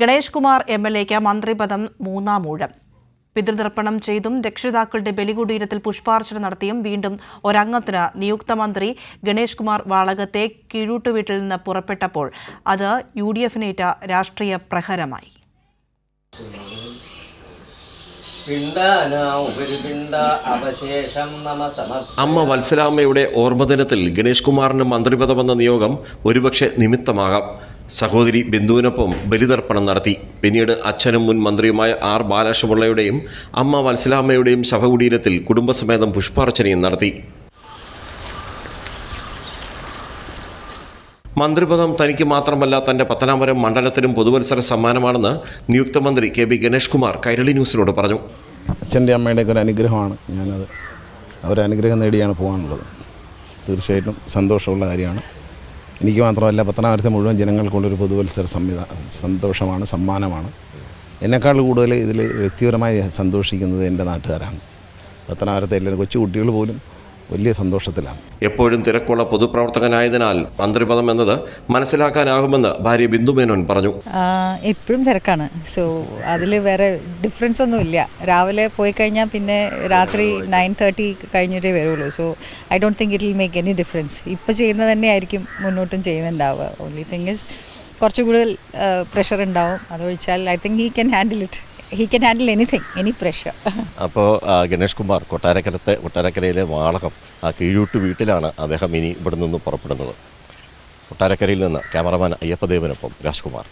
Ganesh Kumar M L എക്ക് മന്ത്രിപദം മൂന്നാം ഊഴം. പിതൃതർപ്പണം ചെയ്തും രക്ഷിതാക്കളുടെ ബലികുടീരത്തിൽ പുഷ്പാർച്ചന നടത്തിയും വീണ്ടും ഒരംഗത്തിന് നിയുക്ത മന്ത്രി ഗണേഷ് കുമാർ വാളകത്തെ കീഴൂട്ടുവീട്ടിൽ നിന്ന് പുറപ്പെട്ടപ്പോൾ അത് യു ഡി എഫിനേറ്റ രാഷ്ട്രീയ പ്രഹരമായി. അമ്മ വത്സലാമ്മയുടെ ഓർമ്മദിനത്തിൽ ഗണേഷ് കുമാറിന് മന്ത്രിപദമെന്ന നിയോഗം ഒരുപക്ഷെ നിമിത്തമാകാം. സഹോദരി ബിന്ദുവിനൊപ്പം ബലിതർപ്പണം നടത്തി. പിന്നീട് അച്ഛനും മുൻ മന്ത്രിയുമായ ആർ ബാലകൃഷ്ണപിള്ളയുടെയും അമ്മ വത്സലാമ്മയുടെയും ശവകുടീരത്തിൽ കുടുംബസമേതം പുഷ്പാർച്ചനയും നടത്തി. മന്ത്രിപദം തനിക്ക് മാത്രമല്ല തന്റെ പത്തനാപുരം മണ്ഡലത്തിനും പൊതുവത്സര സമ്മാനമാണെന്ന് നിയുക്ത മന്ത്രി കെ ബി ഗണേഷ് കുമാർ കൈരളി ന്യൂസിനോട് പറഞ്ഞു. അച്ഛന്റെ അമ്മയുടെയൊക്കെ ഒരു അനുഗ്രഹമാണ്. ഞാനത് അവരനുഗ്രഹം നേടിയാണ് പോകാനുള്ളത്. തീർച്ചയായിട്ടും സന്തോഷമുള്ള കാര്യമാണ്. എനിക്ക് മാത്രമല്ല പത്തനാപുരത്തെ മുഴുവൻ ജനങ്ങൾക്കുള്ളൊരു പൊതുവത്സര സംവിധാ സന്തോഷമാണ് സമ്മാനമാണ്. എന്നെക്കാൾ കൂടുതൽ ഇതിൽ വ്യക്തിപരമായി സന്തോഷിക്കുന്നത് എന്റെ നാട്ടുകാരാണ്. പത്തനാപുരത്തെ എല്ലാ കൊച്ചു കുട്ടികൾ പോലും വലിയ സന്തോഷത്തിലാണ്. എപ്പോഴും തിരക്കുള്ള പൊതുപ്രവർത്തകനായതിനാൽ മന്ത്രിപദം എന്നത് മനസ്സിലാക്കാനാകുമെന്ന് ഭാര്യ ബിന്ദുമേനോൻ പറഞ്ഞു. എപ്പോഴും തിരക്കാണ്. സോ അതിൽ വേറെ ഡിഫറൻസ് ഒന്നും ഇല്ല. രാവിലെ പോയി കഴിഞ്ഞാൽ പിന്നെ രാത്രി നയൻ തേർട്ടി കഴിഞ്ഞിട്ടേ വരുള്ളൂ. So I don't think it will make any difference ഇപ്പോൾ ചെയ്യുന്നത് തന്നെയായിരിക്കും മുന്നോട്ടും ചെയ്യുന്നുണ്ടാവുക. ഓൺലി തിങ് ഇസ് കുറച്ച് കൂടുതൽ പ്രഷർ ഉണ്ടാവും. അതൊഴിച്ചാൽ I think he can handle it he can handle anything any pressure അപ്പോൾ ഗണേഷ് കുമാർ കൊട്ടാരക്കരത്തെ കൊട്ടാരക്കരയിലെ വാളകം ആ കീഴൂട്ട് വീട്ടിലാണ് അദ്ദേഹം ഇനി ഇവിടെ നിന്ന് പുറപ്പെടുന്നത്. കൊട്ടാരക്കരയിൽ നിന്ന് ക്യാമറമാൻ അയ്യപ്പദേവനൊപ്പം രാജ്കുമാർ.